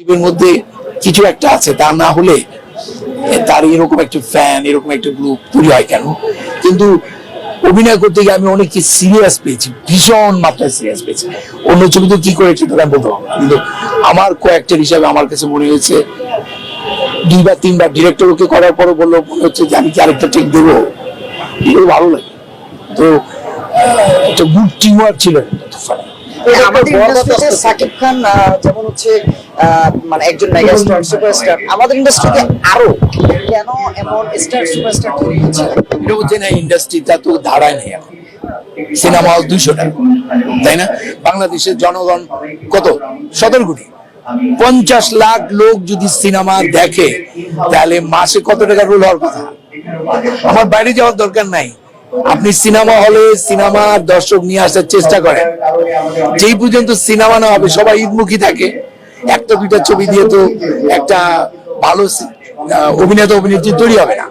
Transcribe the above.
এর মধ্যে কিছু একটা আছে, তা না হলে তার এরকম একটা ফ্যান এরকম একটা গ্রুপ তৈরি হয় কেন? কিন্তু অভিনয় করতে গিয়ে আমি অনেক সিরিয়াস পেয়েছি, ভীষণ মাত্রায় সিরিয়াস পেয়েছি। অন্য ছবিতে কি করেছি সেটা আমি বলতে কিন্তু আমার কয়েকটার হিসাবে আমার কাছে মনে হয়েছে, দুইবার, তিনবার ডিরেক্টর ওকে করার পরও বলল, মনে হচ্ছে যে আমি কি আরেকটা ঠিক দেবো? ভালো লাগে। তো একটা গুড টিম ওয়ার্ক ছিল আমাদের ইন্ডাস্ট্রিতে সাকিব খান যেমন হচ্ছে মানে একজন মেগাস্টার সুপারস্টার আমাদের ইন্ডাস্ট্রিতে আরও কেন এমন স্টার সুপারস্টার তৈরি হচ্ছে? এটা হচ্ছে না ইন্ডাস্ট্রিটা তো ধারায় নেই এখন। সিনেমা হল দুইশো টাকা তাই না? বাংলাদেশের জনগণ কত? সতেরো কোটি। পঞ্চাশ লাখ লোক যদি সিনেমা দেখে তাহলে মাসে কত টাকা রোল হওয়ার কথা? আমার বাইরে যাওয়ার দরকার নাই। আপনি সিনেমা হলে সিনেমা দর্শক নিয়ে আসার চেষ্টা করেন। যেই পর্যন্ত সিনেমা না হবে, সবাই ঈদমুখী থাকে। একটা দুইটা ছবি দিয়ে তো একটা ভালো অভিনেতা অভিনেত্রী তৈরি হবে না।